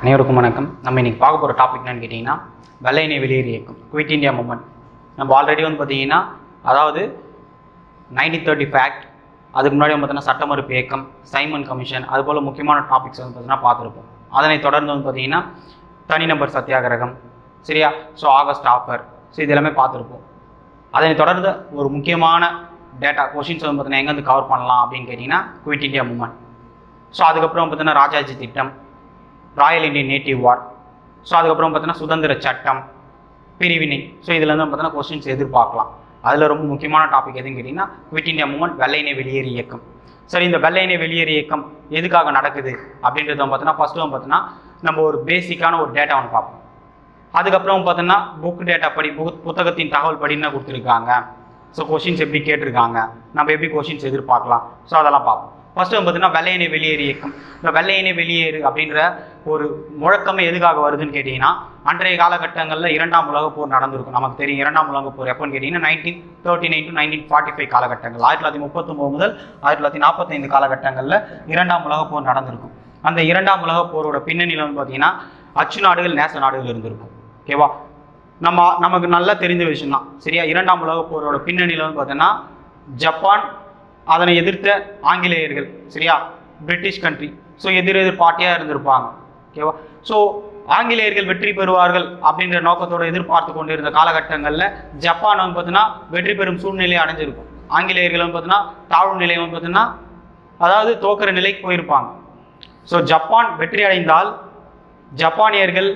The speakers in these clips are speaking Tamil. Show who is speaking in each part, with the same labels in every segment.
Speaker 1: அனைவருக்கும் வணக்கம். நம்ம இன்றைக்கி பார்க்க போகிற டாபிக் என்னன்னு கேட்டிங்கன்னா வெள்ளையினை வெளியேறி இயக்கம் குவிட் இந்தியா மூமெண்ட் நம்ம ஆல்ரெடி வந்து பார்த்தீங்கன்னா அதாவது நைன்டீன் தேர்ட்டி ஃபேக்ட் அதுக்கு முன்னாடி வந்து பார்த்தீங்கன்னா சட்ட மறுப்பு இயக்கம் சைமன் கமிஷன் அது போல் முக்கியமான டாபிக்ஸ் வந்து பார்த்தீங்கன்னா பார்த்துருப்போம். அதனை தொடர்ந்து வந்து பார்த்தீங்கன்னா தனிநபர் சத்தியாகிரகம் சரியா? ஸோ ஆகஸ்ட் ஆஃபர் ஸோ இது எல்லாமே பார்த்துருப்போம். அதனை தொடர்ந்து ஒரு முக்கியமான டேட்டா கொஷின்ஸ் வந்து பார்த்தீங்கன்னா எங்கேருந்து கவர் பண்ணலாம் அப்படின்னு கேட்டிங்கன்னா குவிட் இந்தியா மூமெண்ட் ஸோ அதுக்கப்புறம் பார்த்தீங்கன்னா ராஜாஜி திட்டம் royal Indian native war so அதுக்கப்புறம் பார்த்தீங்கன்னா சுதந்திர சட்டம் பிரிவினை. ஸோ இதில் வந்து பார்த்தீங்கன்னா கொஸ்டின்ஸ் எதிர்பார்க்கலாம். அதில் ரொம்ப முக்கியமான டாபிக் எதுன்னு கேட்டிங்கன்னா குவிட் இந்தியா மூமெண்ட் வெள்ளையினை வெளியேறு இயக்கம். சரி இந்த வெள்ளையினை வெளியேறு இயக்கம் எதுக்காக நடக்குது அப்படின்றத பார்த்தீங்கன்னா ஃபஸ்ட்டு வந்து பார்த்தீங்கன்னா நம்ம ஒரு பேசிக்கான ஒரு டேட்டா ஒன்று பார்ப்போம். அதுக்கப்புறம் பார்த்தீங்கன்னா புக் டேட்டா படி புக் புத்தகத்தின் தகவல் படின்னா கொடுத்துருக்காங்க? ஸோ கொஷின்ஸ் எப்படி கேட்டிருக்காங்க? நம்ம எப்படி கொஷின்ஸ் எதிர்பார்க்கலாம்? ஸோ அதெல்லாம் பார்ப்போம். ஃபர்ஸ்ட் வந்து பார்த்தீங்கன்னா வெள்ளையனை வெளியேறு இயக்கம். இந்த வெள்ளையனை வெளியேறு அப்படின்ற ஒரு முழக்கமே எதுக்காக வருதுன்னு கேட்டிங்கன்னா அன்றைய காலகட்டங்களில் இரண்டாம் உலகப் போர் நடந்திருக்கும். நமக்கு தெரியும் இரண்டாம் உலகப் போர் எப்போன்னு கேட்டிங்கன்னா nineteen thirty nine to nineteen forty five காலகட்டங்கள். ஆயிரத்தி தொள்ளாயிரத்தி முப்பத்தொம்போது முதல் ஆயிரத்தி தொள்ளாயிரத்தி நாற்பத்தைந்து காலகட்டங்களில் இரண்டாம் உலகப் போர் நடந்திருக்கும். அந்த இரண்டாம் உலகப் போரோட பின்னணியில் வந்து பார்த்தீங்கன்னா அச்சு நாடுகள் நேச நாடுகள் இருந்திருக்கும். ஓகேவா? நம்ம நமக்கு நல்லா தெரிஞ்ச விஷயம் தான் சரியா? இரண்டாம் உலகப் போரோட பின்னணியில் வந்து பார்த்தீங்கன்னா ஜப்பான் அதனை எதிர்த்த ஆங்கிலேயர்கள் சரியா? பிரிட்டிஷ் கண்ட்ரி ஸோ எதிர் எதிர் பார்ட்டியாக இருந்திருப்பாங்க ஓகேவா ஸோ ஆங்கிலேயர்கள் வெற்றி பெறுவார்கள் அப்படின்ற நோக்கத்தோடு எதிர்பார்த்து கொண்டிருந்த காலகட்டங்களில் ஜப்பான் வந்து பார்த்தீங்கன்னா வெற்றி பெறும் சூழ்நிலையை அடைஞ்சிருக்கும். ஆங்கிலேயர்கள் வந்து பார்த்தீங்கன்னா தாழ்வு நிலை வந்து பார்த்தீங்கன்னா அதாவது தோக்கிற நிலைக்கு போயிருப்பாங்க. ஸோ ஜப்பான் வெற்றி அடைந்தால் ஜப்பானியர்கள்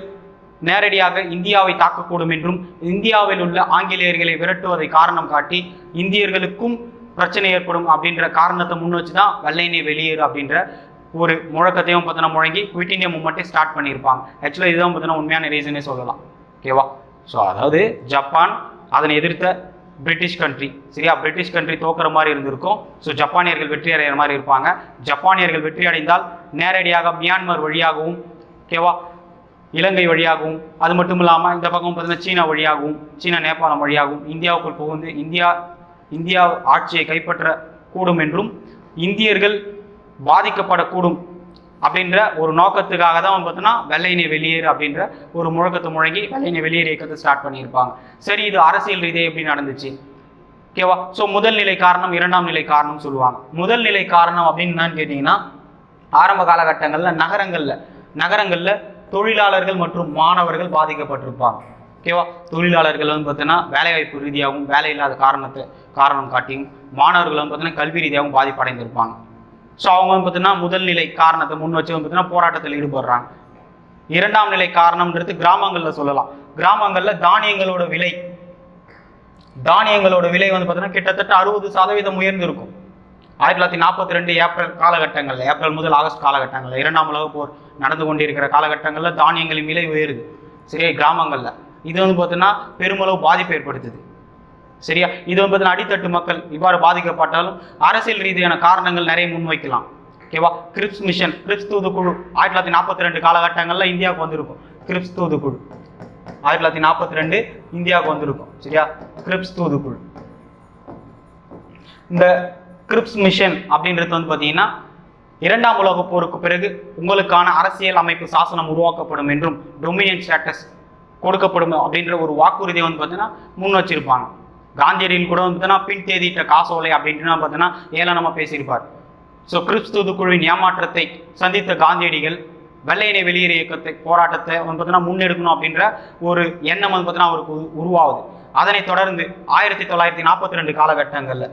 Speaker 1: நேரடியாக இந்தியாவை தாக்கக்கூடும் என்றும் இந்தியாவில் உள்ள ஆங்கிலேயர்களை விரட்டுவதை காரணம் காட்டி இந்தியர்களுக்கும் பிரச்சனை ஏற்படும் அப்படின்ற காரணத்தை முன் வச்சு தான் வெள்ளையனை வெளியேறு அப்படின்ற ஒரு முழக்கத்தையும் பார்த்தீங்கன்னா முழங்கி குவிட் இந்தியா மூமெண்ட்டை ஸ்டார்ட் பண்ணியிருப்பாங்க. ஆக்சுவலாக இதுதான் பார்த்தீங்கன்னா உண்மையான ரீசனே சொல்லலாம். ஓகேவா ஸோ அதாவது ஜப்பான் அதனை எதிர்த்த பிரிட்டிஷ் கண்ட்ரி சரியா? பிரிட்டிஷ் கண்ட்ரி தோக்குற மாதிரி இருந்திருக்கும். ஸோ ஜப்பானியர்கள் வெற்றி அடைகிற மாதிரி இருப்பாங்க. ஜப்பானியர்கள் வெற்றி அடைந்தால் நேரடியாக மியான்மர் வழியாகவும் ஓகேவா இலங்கை வழியாகவும் அது மட்டும் இல்லாமல் இந்த பக்கம் பார்த்தீங்கன்னா சீனா வழியாகவும் சீனா நேபாளம் வழியாகவும் இந்தியாவுக்குள் புகுந்து இந்தியா இந்தியா ஆட்சியை கைப்பற்ற கூடும் என்றும் இந்தியர்கள் பாதிக்கப்படக்கூடும் அப்படின்ற ஒரு நோக்கத்துக்காக தான் வந்து வெள்ளையினை வெளியேறு அப்படின்ற ஒரு முழக்கத்தை முழங்கி வெள்ளையினை வெளியேறு இயக்கத்தை ஸ்டார்ட் பண்ணியிருப்பாங்க. சரி இது அரசியல் ரீதியாக எப்படி நடந்துச்சு? ஓகேவா ஸோ முதல் நிலை காரணம் இரண்டாம் நிலை காரணம் சொல்லுவாங்க. முதல் நிலை காரணம் அப்படின்னு என்னன்னு கேட்டிங்கன்னா ஆரம்ப காலகட்டங்களில் நகரங்களில் நகரங்களில் தொழிலாளர்கள் மற்றும் மாணவர்கள் பாதிக்கப்பட்டிருப்பாங்க. ஓகேவா தொழிலாளர்கள் வந்து பார்த்தீங்கன்னா வேலைவாய்ப்பு ரீதியாகவும் வேலை இல்லாத காரணத்தை காரணம் காட்டியும் மாணவர்கள் வந்து பார்த்தீங்கன்னா கல்வி ரீதியாகவும் பாதிப்படைந்திருப்பாங்க. ஸோ அவங்க வந்து பார்த்தீங்கன்னா முதல் நிலை காரணத்தை முன் வச்சு வந்து பார்த்தீங்கன்னா போராட்டத்தில் ஈடுபடுறாங்க. இரண்டாம் நிலை காரணம்ன்றது கிராமங்களில் சொல்லலாம். கிராமங்களில் தானியங்களோட விலை தானியங்களோட விலை வந்து பார்த்தீங்கன்னா கிட்டத்தட்ட அறுபது சதவீதம் உயர்ந்திருக்கும். ஆயிரத்தி தொள்ளாயிரத்தி நாற்பத்தி ரெண்டு ஏப்ரல் காலகட்டங்களில் ஏப்ரல் முதல் ஆகஸ்ட் காலகட்டங்களில் இரண்டாம் உலக போர் நடந்து கொண்டிருக்கிற காலகட்டங்களில் தானியங்களின் விலை உயருது. சரி கிராமங்களில். இது வந்து பார்த்தோன்னா பெருமளவு பாதிப்பு ஏற்படுத்துது. சரியா? இது வந்து பார்த்தீங்கன்னா அடித்தட்டு மக்கள் இவ்வாறு பாதிக்கப்பட்டாலும் அரசியல் ரீதியான காரணங்கள் நிறைய முன்வைக்கலாம். ஓகேவா கிரிப்ஸ் மிஷன் கிரிப்ஸ் தூதுக்குழு ஆயிரத்தி தொள்ளாயிரத்தி நாற்பத்தி ரெண்டு காலகட்டங்களில் இந்தியாவுக்கு வந்திருக்கும். கிரிப்ஸ் தூதுக்குழு. ஆயிரத்தி தொள்ளாயிரத்தி நாற்பத்தி ரெண்டு இந்தியாவுக்கு வந்திருக்கும். சரியா? கிரிப்ஸ் தூதுக்குழு. இந்த கிரிப்ஸ் மிஷன் அப்படின்றது வந்து பார்த்தீங்கன்னா இரண்டாம் உலக போருக்கு பிறகு உங்களுக்கான அரசியல் அமைப்பு சாசனம் உருவாக்கப்படும் என்றும் டொமினியன் ஸ்டேட்டஸ் கொடுக்கப்படும் அப்படின்ற ஒரு வாக்குறுதியை வந்து பார்த்தீங்கன்னா முன் வச்சிருப்பாங்க காந்தியடிகள் கூட வந்து பார்த்தீங்கன்னா பின் தேதிட்ட காசோலை அப்படின்னு பார்த்தீங்கன்னா ஏளனமாக பேசியிருப்பார். ஸோ கிரிப்ஸ் குழுவின் ஏமாற்றத்தை சந்தித்த காந்தியடிகள் வெள்ளையினை வெளியேறு இயக்கத்தை போராட்டத்தை வந்து பார்த்தீங்கன்னா முன்னெடுக்கணும் அப்படின்ற ஒரு எண்ணம் வந்து பார்த்தீங்கன்னா அவருக்கு உரு- உருவாகுது. அதனைத் தொடர்ந்து ஆயிரத்தி தொள்ளாயிரத்தி நாற்பத்தி ரெண்டு காலகட்டங்களில்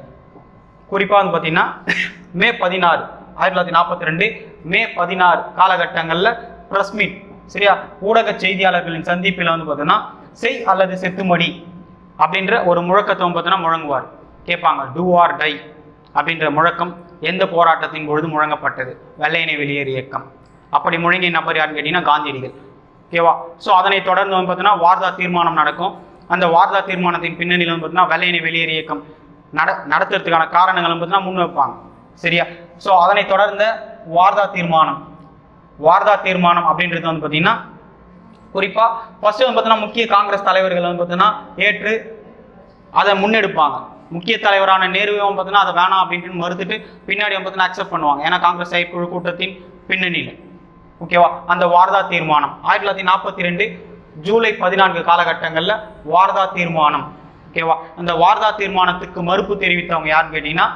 Speaker 1: குறிப்பாக வந்து பார்த்தீங்கன்னா மே பதினாறு ஆயிரத்தி தொள்ளாயிரத்தி நாற்பத்தி ரெண்டு மே பதினாறு காலகட்டங்களில் ப்ரெஸ் மீட் சரியா? ஊடக செய்தியாளர்களின் சந்திப்பில் வந்து பார்த்தீங்கன்னா செய் அல்லது செத்துமடி அப்படின்ற ஒரு முழக்கத்தை வந்து பார்த்தீங்கன்னா முழங்குவார். கேட்பாங்க டூ ஆர் டை அப்படின்ற முழக்கம் எந்த போராட்டத்தின் பொழுது முழங்கப்பட்டது? வெள்ளையனை வெளியேறு இயக்கம். அப்படி முழங்கிய நபர் யாருன்னு கேட்டிங்கன்னா காந்தியடிகள். ஓகேவா? ஸோ அதனை தொடர்ந்து வந்து பார்த்தீங்கன்னா வார்தா தீர்மானம் நடக்கும். அந்த வார்தா தீர்மானத்தின் பின்னணியில் வந்து பார்த்தீங்கன்னா வெள்ளையனை வெளியேறு இயக்கம் நட நடத்துறதுக்கான காரணங்கள் பார்த்தீங்கன்னா முன் வைப்பாங்க. சரியா? ஸோ அதனை தொடர்ந்த வார்தா தீர்மானம் வார்தா தீர்மானம் அப்படின்றது வந்து பார்த்தீங்கன்னா குறிப்பாக ஃபஸ்ட்டு வந்து பார்த்தீங்கன்னா முக்கிய காங்கிரஸ் தலைவர்கள் வந்து பார்த்தீங்கன்னா ஏற்று அதை முன்னெடுப்பாங்க. முக்கிய தலைவரான நேருவும் பார்த்தீங்கன்னா அதை வேணாம் அப்படின்ட்டு மறுத்துட்டு பின்னாடி வந்து பார்த்தீங்கன்னா அக்செப்ட் பண்ணுவாங்க. ஏன்னா காங்கிரஸ் செயற்குழு கூட்டத்தின் பின்னணியில். ஓகேவா? அந்த வார்தா தீர்மானம். ஆயிரத்தி தொள்ளாயிரத்தி நாற்பத்தி ரெண்டு ஜூலை பதினான்கு காலகட்டங்களில் வார்தா தீர்மானம். ஓகேவா? அந்த வார்தா தீர்மானத்துக்கு மறுப்பு தெரிவித்தவங்க யாருன்னு கேட்டிங்கன்னா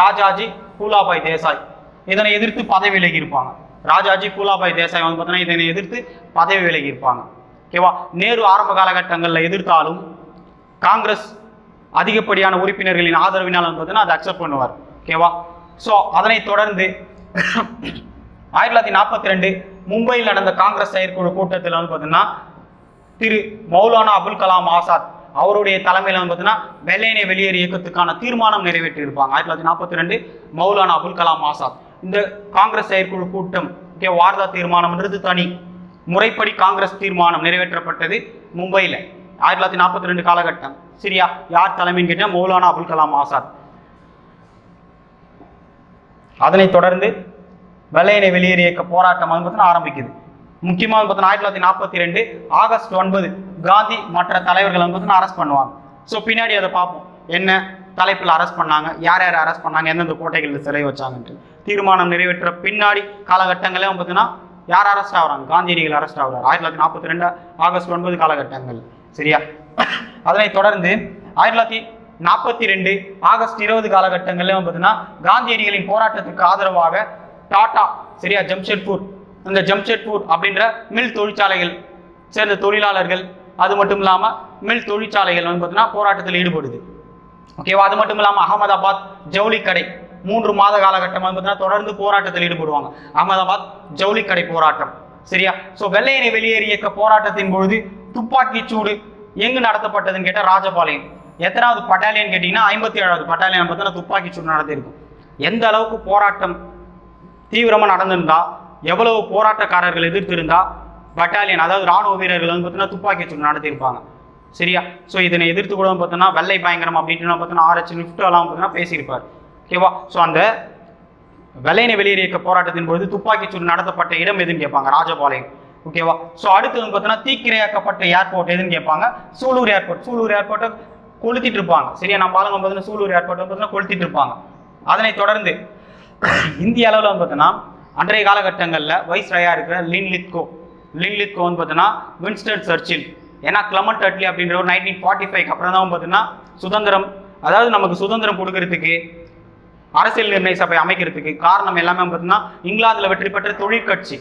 Speaker 1: ராஜாஜி பூலாபாய் தேசாய். இதனை எதிர்த்து பதவி விலகி இருப்பாங்க ராஜாஜி பூலாபாய் தேசாய் வந்து பார்த்தீங்கன்னா இதனை எதிர்த்து பதவி விலகி இருப்பாங்க. ஓகேவா? நேரு ஆரம்ப காலகட்டங்களில் எதிர்த்தாலும் காங்கிரஸ் அதிகப்படியான உறுப்பினர்களின் ஆதரவினால் பார்த்தீங்கன்னா அதை அக்செப்ட் பண்ணுவார். ஓகேவா? ஸோ அதனைத் தொடர்ந்து ஆயிரத்தி தொள்ளாயிரத்தி நாற்பத்தி ரெண்டு மும்பையில் நடந்த காங்கிரஸ் செயற்குழு கூட்டத்தில் வந்து பார்த்தீங்கன்னா திரு மௌலானா அபுல் கலாம் ஆசாத் அவருடைய தலைமையில் வந்து பார்த்தீங்கன்னா வெள்ளையனை வெளியேறு இயக்கத்துக்கான தீர்மானம் நிறைவேற்றியிருப்பாங்க. ஆயிரத்தி தொள்ளாயிரத்தி நாற்பத்தி ரெண்டு மௌலானா அபுல் கலாம் ஆசாத். இந்த காங்கிரஸ் செயற்குழு கூட்டம் ஓகே வார்தா தீர்மானம்ன்றது தனி முறைப்படி காங்கிரஸ் தீர்மானம் நிறைவேற்றப்பட்டது மும்பையில். ஆயிரத்தி தொள்ளாயிரத்தி நாற்பத்தி ரெண்டு காலகட்டம். சரியா யார் தலைமைன்னு கேட்டால் மௌலானா அபுல் கலாம் ஆசாத். அதனைத் தொடர்ந்து வெள்ளையனை வெளியேறு இயக்க போராட்டம் வந்து பார்த்தீங்கன்னா ஆரம்பிக்குது. முக்கியமாக வந்து பார்த்தீங்கன்னா ஆயிரத்தி தொள்ளாயிரத்தி நாற்பத்தி ரெண்டு ஆகஸ்ட் ஒன்பது காந்தி மற்ற தலைவர்களை வந்து பார்த்தீங்கன்னா அரெஸ்ட் பண்ணுவாங்க. ஸோ பின்னாடி அதை பார்ப்போம். என்ன தலைப்பில் அரெஸ்ட் பண்ணாங்க யார் யார் அரெஸ்ட் பண்ணாங்க எந்தெந்த கோட்டைகளில் சிறை வச்சாங்கன்ட்டு. தீர்மானம் நிறைவேற்ற பின்னாடி காலகட்டங்களே பார்த்தீங்கன்னா யார் அரெஸ்ட் ஆகிறாங்க? காந்தியடிகள் அரெஸ்ட் ஆகிறார். ஆயிரத்தி தொள்ளாயிரத்தி நாற்பத்தி ரெண்டு ஆகஸ்ட் ஒன்பது காலகட்டங்கள். சரியா? அதனைத் தொடர்ந்து ஆயிரத்தி தொள்ளாயிரத்தி நாற்பத்தி ரெண்டு ஆகஸ்ட் இருபது காலகட்டங்களில் பார்த்தீங்கன்னா காந்தியடிகளின் போராட்டத்துக்கு ஆதரவாக டாடா சரியா ஜம்ஷெட்பூர். இந்த ஜம்ஷெட்பூர் அப்படின்ற மில் தொழிற்சாலைகள் சேர்ந்த தொழிலாளர்கள் அது மட்டும் இல்லாமல் மில் தொழிற்சாலைகள் வந்து பார்த்தீங்கன்னா போராட்டத்தில் ஈடுபடுது. ஓகேவா? அது மட்டும் இல்லாமல் அகமதாபாத் ஜவுளி கடை மூன்று மாத காலகட்டம் வந்து பார்த்தீங்கன்னா தொடர்ந்து போராட்டத்தில் ஈடுபடுவாங்க. அகமதாபாத் ஜவுளிக்கடை போராட்டம். சரியா? ஸோ வெள்ளையனை வெளியேறி இயக்க போராட்டத்தின் பொழுது துப்பாக்கி சூடு எங்கு நடத்தப்பட்டதுன்னு கேட்டால் ராஜபாளையம். எத்தனாவது பட்டாலியன் கேட்டிங்கன்னா ஐம்பத்தி ஏழாவது பட்டாலியன் பார்த்தீங்கன்னா துப்பாக்கி சூடு நடத்திருக்கும் எந்த அளவுக்கு போராட்டம் தீவிரமாக நடந்திருந்தா எவ்வளவு போராட்டக்காரர்கள் எதிர்த்திருந்தா பட்டாலியன் அதாவது ராணுவ வீரர்கள் வந்து பார்த்தீங்கன்னா துப்பாக்கி சூடு நடத்தியிருப்பாங்க. சரியா? ஸோ இதனை எதிர்த்து கூட பார்த்தோன்னா வெள்ளை பயங்கரம் அப்படின்ட்டு பார்த்தீங்கன்னா ஆர்எச் நிஃப்ட் எல்லாம் பார்த்தீங்கன்னா பேசியிருப்பார். ஓகேவா? ஸோ அந்த வெள்ளையனை வெளியேறிய போராட்டத்தின் பொழுது துப்பாக்கிச்சூடு நடத்தப்பட்ட இடம் எதுன்னு கேட்பாங்க ராஜபாளையம். ஓகேவா? ஸோ அடுத்து வந்து பார்த்தீங்கன்னா தீக்கிரையாக்கப்பட்ட ஏர்போர்ட் எதுன்னு கேட்பாங்க சூலூர் ஏர்போர்ட் சூலூர் ஏர்போர்ட்டை கொளுத்திட்டு இருப்பாங்க. சரியா? நம்ம ஆளுங்க பார்த்தீங்கன்னா சூலூர் ஏர்போர்ட்டை பார்த்தீங்கன்னா கொளுத்திட்டு இருப்பாங்க. அதனை தொடர்ந்து இந்திய அளவில் வந்து பார்த்தீங்கன்னா அன்றைய காலகட்டங்களில் வைஸ்ராயா இருக்கிற லின் லித்கோ. லின் லித்கோ வந்து பார்த்தீங்கன்னா வின்ஸ்டன் சர்ச்சில். ஏன்னா கிளமண்ட் அட்லி அப்படின்ற ஒரு நைன்டீன் ஃபார்ட்டி ஃபைவ் அப்புறம் தான் பார்த்தீங்கன்னா சுதந்திரம் அதாவது நமக்கு சுதந்திரம் கொடுக்கறதுக்கு அரசியல் நிர்ணய சபை அமைக்கிறதுக்கு காரணம் எல்லாமே பார்த்தீங்கன்னா இங்கிலாந்துல வெற்றி பெற்ற தொழிற்கட்சி.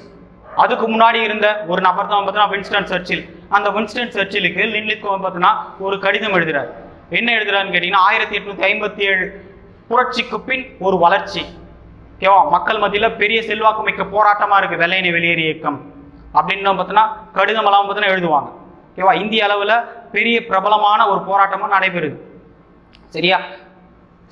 Speaker 1: அதுக்கு முன்னாடி இருந்த ஒரு நபர் தான் பார்த்தீங்கன்னா வின்ஸ்டன் சர்ச்சில். அந்த வின்ஸ்டன் சர்ச்சிலுக்கு லின்லித்கோ பார்த்தீங்கன்னா ஒரு கடிதம் எழுதுறாரு. என்ன எழுதுறாருன்னு கேட்டீங்கன்னா ஆயிரத்தி எட்நூத்தி ஐம்பத்தி ஏழு புரட்சிக்கு பின் ஒரு வளர்ச்சி. ஓகேவா? மக்கள் மத்தியில் பெரிய செல்வாக்கு மிக்க போராட்டமாக இருக்குது வெள்ளையனை வெளியேறு இயக்கம். அப்படின்னு பார்த்தீங்கன்னா கடிதம் எல்லாம் பார்த்தீங்கன்னா எழுதுவாங்க. ஓகேவா? இந்திய அளவில் பெரிய பிரபலமான ஒரு போராட்டமாக நடைபெறுது. சரியா?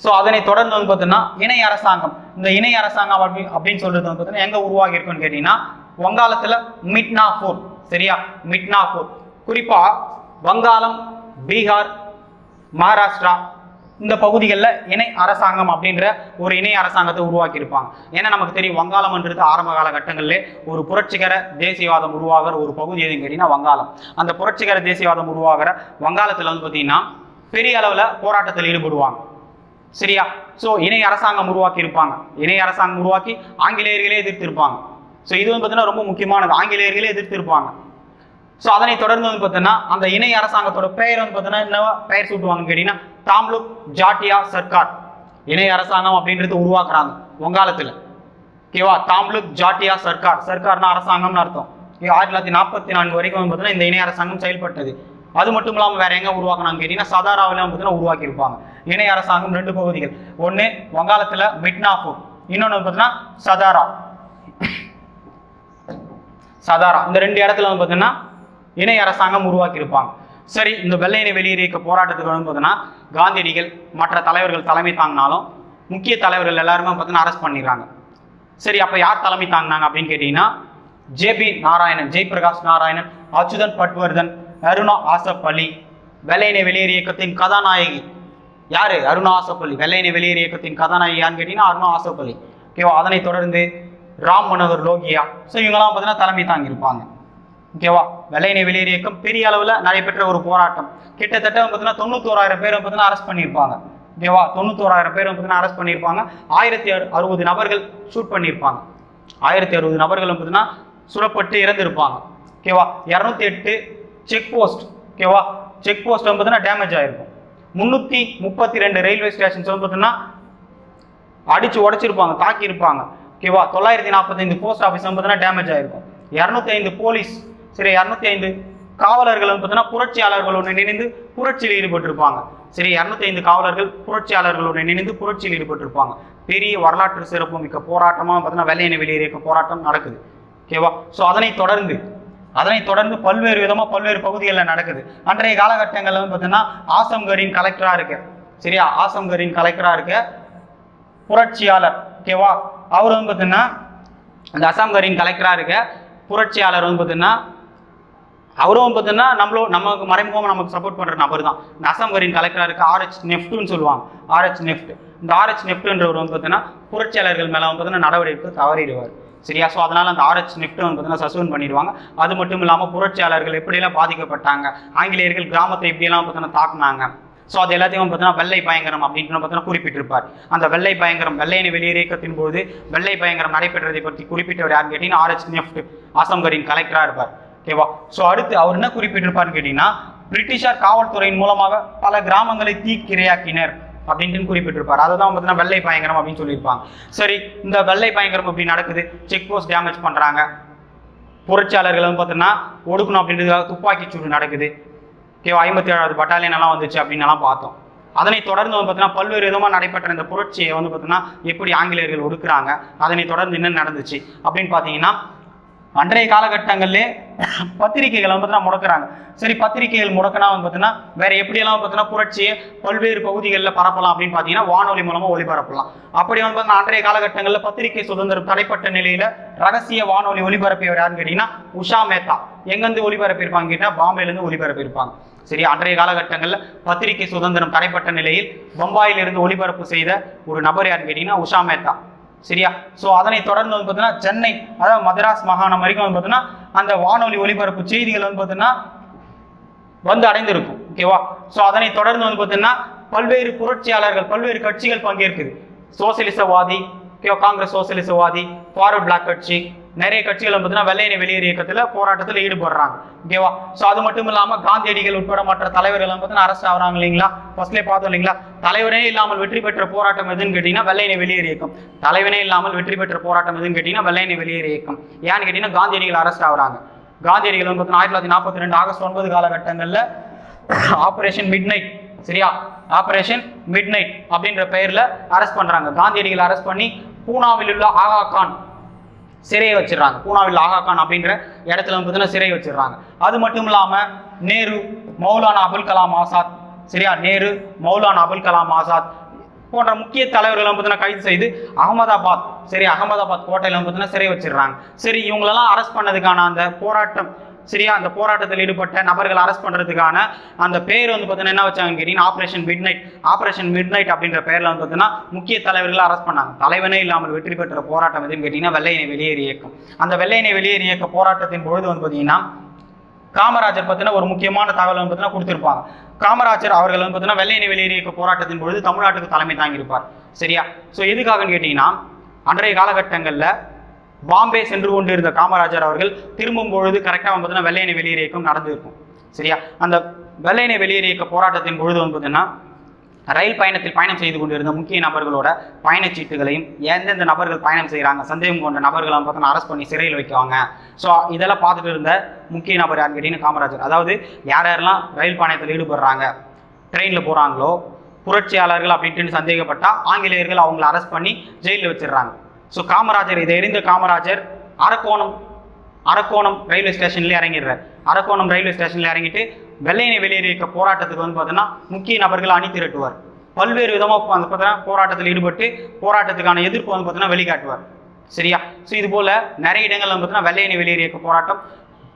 Speaker 1: ஸோ அதனை தொடர்ந்து வந்து பார்த்தீங்கன்னா இணை அரசாங்கம் இந்த இணை அரசாங்கம் அப்படி அப்படின்னு சொல்றது வந்து பார்த்தீங்கன்னா எங்க உருவாகி இருக்குன்னு கேட்டீங்கன்னா வங்காளத்துல மிட்னாபூர் சரியா? மிட்னாபூர் குறிப்பா வங்காளம் பீகார் மகாராஷ்டிரா இந்த பகுதிகளில் இணை அரசாங்கம் அப்படின்ற ஒரு இணை அரசாங்கத்தை உருவாக்கி இருப்பாங்க ஏன்னா நமக்கு தெரியும் வங்காளம்ன்றது ஆரம்ப காலகட்டங்களிலே ஒரு புரட்சிகர தேசியவாதம் உருவாகிற ஒரு பகுதி எதுன்னு கேட்டிங்கன்னா வங்காளம். அந்த புரட்சிகர தேசியவாதம் உருவாகிற வங்காளத்தில் வந்து பார்த்தீங்கன்னா பெரிய அளவில் போராட்டத்தில் ஈடுபடுவாங்க. சரியா? ஸோ இணை அரசாங்கம் உருவாக்கி இருப்பாங்க. இணை அரசாங்கம் உருவாக்கி ஆங்கிலேயர்களே எதிர்த்து இருப்பாங்க. ஸோ இது வந்து பார்த்தீங்கன்னா ரொம்ப முக்கியமானது. ஆங்கிலேயர்களே எதிர்த்து இருப்பாங்க. ஸோ அதனை தொடர்ந்து வந்து பார்த்தீங்கன்னா அந்த இணை அரசாங்கத்தோட பெயர் வந்து பார்த்தீங்கன்னா என்ன பெயர் சூட்டுவாங்கன்னு கேட்டீங்கன்னா தாம்லுக் ஜாட்டியா சர்க்கார் இணை அரசாங்கம் அப்படின்றது உருவாக்குறாங்க வங்காளத்தில். ஓகேவா தாம்லுக் ஜாட்டியா சர்க்கார் சர்க்கார்னா அரசாங்கம்னு அர்த்தம். ஆயிரத்தி தொள்ளாயிரத்தி நாற்பத்தி நான்கு வரைக்கும் வந்து பார்த்தீங்கன்னா இந்த இணை அரசாங்கம் செயல்பட்டது. அது மட்டும் இல்லாமல் வேற எங்க உருவாக்குனாங்க கேட்டீங்கன்னா சதாராவிலாம் வந்து பார்த்தீங்கன்னா உருவாக்கி இருப்பாங்க இணை அரசாங்கம் ரெண்டு பகுதிகள். ஒன்று வங்காளத்தில் மிட்னாபூர் இன்னொன்று பார்த்தீங்கன்னா சதாரா. சதாரா. இந்த ரெண்டு இடத்துல வந்து பார்த்தீங்கன்னா இணை அரசாங்கம் உருவாக்கியிருப்பாங்க. சரி இந்த வெள்ளையனை வெளியேறிய போராட்டத்துக்கு வந்து பார்த்தீங்கன்னா காந்தியடிகள் மற்ற தலைவர்கள் தலைமை தாங்கினாலும் முக்கிய தலைவர்கள் எல்லாருமே பார்த்தீங்கன்னா அரெஸ்ட் பண்ணிடுறாங்க. சரி அப்போ யார் தலைமை தாங்கினாங்க அப்படின்னு கேட்டிங்கன்னா ஜேபி நாராயணன் ஜெயபிரகாஷ் நாராயணன் அச்சுதன் பட்வர்தன் அருணா ஆசப் அலி வெள்ளையனை வெளியேறு இயக்கத்தின் கதாநாயகி. யாரு? அருணா ஆசப் அலி வெளியேறு இயக்கத்தின் கதாநாயகி யான்னு கேட்டிங்கன்னா அருணா ஆசப் அலி ஓகேவா அதனைத் தொடர்ந்து ராம் மனோகர் லோகியா. ஸோ இவங்கெல்லாம் பார்த்தீங்கன்னா தலைமை தாங்கியிருப்பாங்க. ஓகேவா வெள்ளையினை வெளியேறு இயக்கம் பெரிய அளவில் நடைபெற்ற ஒரு போராட்டம். கிட்டத்தட்ட பார்த்தீங்கன்னா தொண்ணூத்தோராயிரம் பேர் பார்த்தீங்கன்னா அரெஸ்ட் பண்ணியிருப்பாங்க. ஓகேவா தொண்ணூத்தோராயிரம் பேர் பார்த்தீங்கன்னா அரெஸ்ட் பண்ணியிருப்பாங்க. ஆயிரத்தி அறு- அறுபது நபர்கள் ஷூட் பண்ணியிருப்பாங்க. ஆயிரத்தி அறுபது நபர்கள் பார்த்தீங்கன்னா சுடப்பட்டு இறந்திருப்பாங்க. ஓகேவா இரநூத்தி எட்டு செக் போஸ்ட் ஓகேவா செக் போஸ்ட் வந்து பார்த்தீங்கன்னா டேமேஜ் ஆயிருக்கும். முந்நூற்றி முப்பத்தி ரெண்டு ரயில்வே ஸ்டேஷன்ஸ் வந்து பார்த்தீங்கன்னா அடித்து உடைச்சிருப்பாங்க தாக்கியிருப்பாங்க. ஓகேவா தொள்ளாயிரத்தி நாற்பத்தைந்து போஸ்ட் ஆஃபீஸ் வந்து பார்த்தீங்கன்னா டேமேஜ் ஆயிருக்கும். இரநூத்தி ஐந்து போலீஸ் சரி இரநூத்தி ஐந்து காவலர்கள் வந்து பார்த்தீங்கன்னா புரட்சியாளர்களுடன் இணைந்து புரட்சியில் ஈடுபட்டிருப்பாங்க. சரி இரநூத்தி ஐந்து காவலர்கள் புரட்சியாளர்களுடன் இணைந்து புரட்சியில் ஈடுபட்டிருப்பாங்க. பெரிய வரலாற்று சிறப்பு மிக்க போராட்டமாக பார்த்தீங்கன்னா வெள்ளையனை வெளியேறிய போராட்டம் நடக்குது. ஓகேவா ஸோ அதனை தொடர்ந்து அதனைத் தொடர்ந்து பல்வேறு விதமாக பல்வேறு பகுதிகளில் நடக்குது. அன்றைய காலகட்டங்களில் வந்து பார்த்தீங்கன்னா ஆசம்கரின் கலெக்டராக இருக்கு. சரியா? ஆசம்கரின் கலெக்டராக இருக்க. புரட்சியாளர் ஓகேவா? அவர் வந்து பார்த்தீங்கன்னா அந்த அசாம்கரின் கலெக்டராக இருக்க. புரட்சியாளர் வந்து பார்த்தீங்கன்னா அவரும் பார்த்தீங்கன்னா நம்மளோ நமக்கு மறைமுகமாக நமக்கு சப்போர்ட் பண்ணுற நபர் தான். இந்த அசாம்கரின் கலெக்டராக இருக்க. ஆர்ஹெச் நெஃப்ட்னு சொல்லுவாங்க. ஆர்ஹெச் நெஃப்ட் இந்த ஆர்ஹெச் நெஃப்ட்ன்றவர் வந்து பார்த்தீங்கன்னா புரட்சியாளர்கள் மேலே வந்து பார்த்தீங்கன்னா நடவடிக்கை தவறிடுவார். சரியா? ஸோ அதனால் அந்த ஆர்ஹெச் நிஃப்ட் வந்து பார்த்தீங்கன்னா சஸ்பெண்ட் பண்ணிடுவாங்க. அது மட்டும் இல்லாமல் புரட்சியாளர்கள் எப்படியெல்லாம் பாதிக்கப்பட்டாங்க? ஆங்கிலேயர்கள் கிராமத்தை எப்படியெல்லாம் பார்த்தீங்கன்னா தாக்குனாங்க? ஸோ அது எல்லாத்தையும் பார்த்தீங்கன்னா வெள்ளை பயங்கரம் அப்படின்னு பார்த்தீங்கன்னா குறிப்பிட்டிருப்பார். அந்த வெள்ளை பயங்கரம் வெள்ளையனை வெளியேறியக்கத்தின் போது வெள்ளை பயங்கரம் நடைபெற்றதை பற்றி குறிப்பிட்டவர் யார் கேட்டீங்கன்னா? ஆர்ஹெச் நெஃப்ட் ஆசம்கரின் கலெக்டராக இருப்பார். ஓகேவா ஸோ அடுத்து அவர் என்ன குறிப்பிட்டிருப்பார்னு கேட்டிங்கன்னா பிரிட்டிஷார் காவல்துறையின் மூலமாக பல கிராமங்களை தீக்கிரையாக்கினர். அப்படின்ட்டு குறிப்பிட்டிருப்பார். அதை தான் பார்த்தீங்கன்னா வெள்ளை பயங்கரம் அப்படின்னு சொல்லியிருப்பாங்க. சரி இந்த வெள்ளை பயங்கரம் இப்படி நடக்குது? செக் போஸ்ட் டேமேஜ் பண்ணுறாங்க புரட்சியாளர்கள் வந்து பார்த்தீங்கன்னா ஒடுக்கணும் அப்படின்றதுக்காக துப்பாக்கி சூடு நடக்குது. ஓகே ஐம்பத்தி ஏழாவது பட்டாலியன் எல்லாம் வந்துச்சு அப்படின்னு எல்லாம் பார்த்தோம். அதனை தொடர்ந்து வந்து பார்த்தீங்கன்னா பல்வேறு விதமாக நடைபெற்ற இந்த புரட்சியை வந்து பார்த்தீங்கன்னா எப்படி ஆங்கிலேயர்கள் ஒடுக்குறாங்க அதனை தொடர்ந்து என்ன நடந்துச்சு அப்படின்னு பார்த்தீங்கன்னா அன்றைய காலகட்டங்களிலே பத்திரிகைகளை வந்து முடக்கிறாங்க முடக்குறாங்க. சரி பத்திரிகைகள் முடக்கினா வந்து பார்த்தீங்கன்னா வேற எப்படியெல்லாம் பார்த்தீங்கன்னா புரட்சியை பல்வேறு பகுதிகளில் பரப்பலாம் அப்படின்னு பார்த்தீங்கன்னா வானொலி மூலமாக ஒளிபரப்பலாம். அப்படி வந்து பார்த்தீங்கன்னா அன்றைய காலகட்டங்களில் பத்திரிகை சுதந்திரம் தடைப்பட்ட நிலையில் ரகசிய வானொலி ஒளிபரப்பியவர் யாருன்னு கேட்டிங்கன்னா உஷா மேத்தா. எங்கேருந்து ஒளிபரப்பியிருப்பாங்க கேட்டால் பாம்பேலேருந்து ஒளிபரப்பியிருப்பாங்க. சரி அன்றைய காலகட்டங்களில் பத்திரிகை சுதந்திரம் தடைப்பட்ட நிலையில் பம்பாயிலிருந்து ஒளிபரப்பு செய்த ஒரு நபர் யாருன்னு கேட்டிங்கன்னா உஷா மேத்தா. சரியா? ஸோ அதனை தொடர்ந்து வந்து பார்த்தீங்கன்னா சென்னை அதாவது மதராஸ் மாகாணம் வரைக்கும் வந்து பார்த்தீங்கன்னா அந்த வானொலி ஒளிபரப்பு செய்திகள் வந்து பார்த்தீங்கன்னா வந்து அடைந்திருக்கும். ஓகேவா ஸோ அதனை தொடர்ந்து வந்து பார்த்தீங்கன்னா பல்வேறு புரட்சியாளர்கள் பல்வேறு கட்சிகள் பங்கேற்குது. சோசியலிசவாதி ஓகேவா காங்கிரஸ் சோசியலிசவாதி ஃபார்வர்ட் பிளாக் கட்சி நிறைய கட்சிகள் பார்த்தீங்கன்னா வெள்ளையனை வெளியேறு இயக்கத்தில் போராட்டத்தில் ஈடுபடுறாங்க. ஓகேவா ஸோ அது மட்டும் இல்லாமல் காந்தியடிகள் உட்பட மற்ற தலைவர்கள் பார்த்தீங்கன்னா அரெஸ்ட் ஆகுறாங்க இல்லைங்களா? ஃபர்ஸ்ட்லேயே பார்த்தோம் இல்லைங்களா? தலைவரே இல்லாமல் வெற்றி பெற்ற போராட்டம் எதுன்னு கேட்டிங்கன்னா வெள்ளையனை வெளியேறு இயக்கம். தலைவனே இல்லாமல் வெற்றி பெற்ற போராட்டம் எதுன்னு கேட்டிங்கன்னா வெள்ளையனை வெளியேறு இயக்கம். ஏன்னு கேட்டிங்கன்னா காந்தியடிகள் அரசு ஆகுறாங்க. காந்தியடிகள் வந்து பார்த்தீங்கன்னா ஆயிரத்தி தொள்ளாயிரத்தி நாற்பத்தி ரெண்டு ஆகஸ்ட் ஒன்பது காலகட்டங்களில் ஆப்ரேஷன் மிட் நைட் சரியா? ஆப்ரேஷன் மிட் நைட் அப்படின்ற பெயரில் அரெஸ்ட் பண்ணுறாங்க காந்தியடிகள் அரெஸ்ட் பண்ணி பூனாவில் உள்ள ஆகா கான் சிறையை வச்சிடுறாங்க. பூனாவில் ஆகா கான் அப்படின்ற இடத்துல வந்து பார்த்தீங்கன்னா சிறையை வச்சிடுறாங்க. அது மட்டும் இல்லாமல் நேரு மௌலானா அபுல் கலாம் ஆசாத் சரியா? நேரு மௌலானா அபுல் கலாம் ஆசாத் போன்ற முக்கிய தலைவர்களும் பார்த்தீங்கன்னா கைது செய்து அகமதாபாத் சரி அகமதாபாத் கோட்டையில பார்த்தீங்கன்னா சிறை வச்சிடுறாங்க. சரி இவங்களெல்லாம் அரெஸ்ட் பண்ணதுக்கான அந்த போராட்டம் சரியா? அந்த போராட்டத்தில் ஈடுபட்ட நபர்கள் அரெஸ்ட் பண்ணுறதுக்கான அந்த பேர் வந்து பார்த்தீங்கன்னா என்ன வச்சாங்க கேட்டீங்கன்னா operation midnight operation midnight அப்படின்ற பேரில் வந்து பார்த்தீங்கன்னா முக்கிய தலைவர்கள் அரெஸ்ட் பண்ணாங்க. தலைவனே இல்லாமல் வெற்றி பெற்ற போராட்டம் எதுன்னு கேட்டீங்கன்னா வெள்ளையனை வெளியேறி இயக்கம். அந்த வெள்ளையனை வெளியேறி இயக்க போராட்டத்தின் பொழுது வந்து பார்த்தீங்கன்னா காமராஜர் பற்றின ஒரு முக்கியமான தகவல் வந்து பார்த்தீங்கன்னா கொடுத்துருப்பாங்க. காமராஜர் அவர்கள் வந்து பார்த்தீங்கன்னா வெள்ளையினை வெளியேறி இயக்க போராட்டத்தின் பொழுது தமிழ்நாட்டுக்கு தலைமை தாங்கியிருப்பார். சரியா? ஸோ எதுக்காகன்னு கேட்டிங்கன்னா அன்றைய காலகட்டங்களில் பாம்பே சென்று கொண்டிருந்த காமராஜர் அவர்கள் திரும்பும் பொழுது கரெக்டாக வந்து பார்த்தீங்கன்னா வெள்ளையனை வெளியேறு இயக்கம் நடந்திருக்கும். சரியா? அந்த வெள்ளையனை வெளியேறிய இயக்க போராட்டத்தின் பொழுது வந்து பார்த்தீங்கன்னா ரயில் பயணத்தில் பயணம் செய்து கொண்டிருந்த முக்கிய நபர்களோட பயணச்சீட்டுகளையும் எந்தெந்த நபர்கள் பயணம் செய்கிறாங்க சந்தேகம் கொண்ட நபர்களை வந்து பார்த்தீங்கன்னா அரெஸ்ட் பண்ணி சிறையில் வைக்குவாங்க. ஸோ இதெல்லாம் பார்த்துட்டு இருந்த முக்கிய நபர் யாருன்னு கேட்டீங்கன்னா காமராஜர். அதாவது யார் யாரெல்லாம் ரயில் பயணத்தில் ஈடுபடுறாங்க ட்ரெயினில் போகிறாங்களோ புரட்சியாளர்கள் அப்படின்ட்டு சந்தேகப்பட்டால் ஆங்கிலேயர்கள் அவங்கள அரெஸ்ட் பண்ணி ஜெயிலில் வச்சிடுறாங்க. ஸோ காமராஜர் இதை எரிந்த காமராஜர் அரக்கோணம் அரக்கோணம் ரயில்வே ஸ்டேஷன்லேயே இறங்கிடுறார். அரக்கோணம் ரயில்வே ஸ்டேஷனில் இறங்கிட்டு வெள்ளையனை வெளியேறிய போராட்டத்துக்கு வந்து பார்த்தீங்கன்னா முக்கிய நபர்கள் அணி திரட்டுவார். பல்வேறு விதமாக வந்து பார்த்தீங்கன்னா போராட்டத்தில் ஈடுபட்டு போராட்டத்துக்கான எதிர்ப்பு வந்து பார்த்தீங்கன்னா வெளிக்காட்டுவார். சரியா? ஸோ இது போல் நிறைய இடங்கள்ல வந்து பார்த்தீங்கன்னா வெள்ளையனை வெளியேறிய போராட்டம்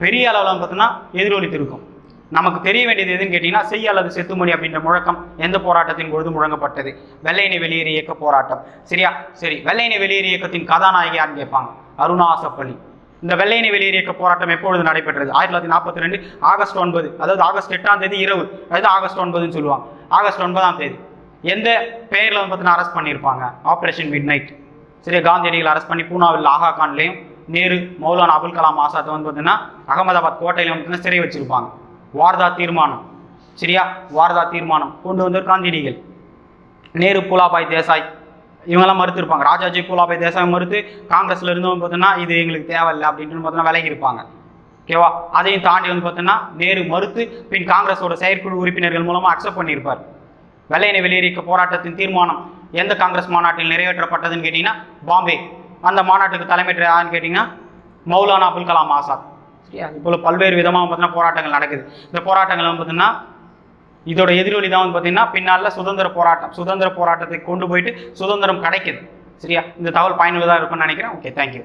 Speaker 1: பெரிய அளவில் வந்து பார்த்தீங்கன்னா எதிரொலித்திருக்கும். நமக்கு தெரிய வேண்டியது எதுன்னு கேட்டிங்கன்னா செய்ய அல்லது செத்துமணி அப்படின்ற முழக்கம் எந்த போராட்டத்தின் பொழுது முழங்கப்பட்டது? வெள்ளையனை வெளியேறு இயக்க போராட்டம். சரியா? சரி. வெள்ளையனை வெளியேறு இயக்கத்தின் கதாநாயகியான்னு கேட்பாங்க? அருணா இந்த வெள்ளையினை வெளியேறு இயக்க போராட்டம் எப்பொழுது நடைபெற்றது? ஆயிரத்தி தொள்ளாயிரத்தி நாற்பத்தி ரெண்டு ஆகஸ்ட் ஒன்பது அதாவது ஆகஸ்ட் எட்டாம் தேதி இரவு. அதாவது ஆகஸ்ட் ஒன்பதுன்னு சொல்லுவாங்க. ஆகஸ்ட் ஒன்பதாம் தேதி. எந்த பெயரில் வந்து பார்த்தீங்கன்னா அரெஸ்ட் பண்ணியிருப்பாங்க? ஆப்ரேஷன் மிட் நைட் சரியா? காந்தியடிகள் அரெஸ்ட் பண்ணி பூனாவில் ஆகா கான்லேயும் நேரு மௌலானா அபுல் கலாம் ஆசாத் வந்து பார்த்தீங்கன்னா அகமதாபாத் கோட்டையில் வந்து பார்த்தீங்கன்னா சிறை வச்சிருப்பாங்க. வார்தா தீர்மானம். சரியா? வார்தா தீர்மானம். கொண்டு வந்தவர் காந்தியடிகள் நேரு பூலாபாய் தேசாய். இவங்கெல்லாம் மறுத்திருப்பாங்க. ராஜாஜி பூலாபாய் தேசாய் மறுத்து காங்கிரஸ்ல இருந்தவங்க பார்த்தோன்னா இது எங்களுக்கு தேவையில்லை அப்படின்ட்டு பார்த்தோன்னா விலகி இருப்பாங்க. ஓகேவா அதையும் தாண்டி வந்து பார்த்தோன்னா நேரு மறுத்து பின் காங்கிரஸோட செயற்குழு உறுப்பினர்கள் மூலமாக அக்செப்ட் பண்ணியிருப்பார். வெள்ளையினை வெளியேறிக்க போராட்டத்தின் தீர்மானம் எந்த காங்கிரஸ் மாநாட்டில் நிறைவேற்றப்பட்டதுன்னு கேட்டிங்கன்னா பாம்பே. அந்த மாநாட்டுக்கு தலைமையேற்ற யாருன்னு கேட்டிங்கன்னா மௌலானா அபுல் கலாம் ஆசாத். ஓகே அது போல் பல்வேறு விதமாக பார்த்தீங்கன்னா போராட்டங்கள் நடக்குது. இந்த போராட்டங்கள் வந்து பார்த்தீங்கன்னா இதோட எதிரொலி தான் வந்து பார்த்தீங்கன்னா பின்னால் சுதந்திர போராட்டம். சுதந்திர போராட்டத்தை கொண்டு போயிட்டு சுதந்திரம் கிடைக்குது. சரியா? இந்த தகவல் பயனுள்ளதாக இருக்கும்னு நினைக்கிறேன். Okay thank you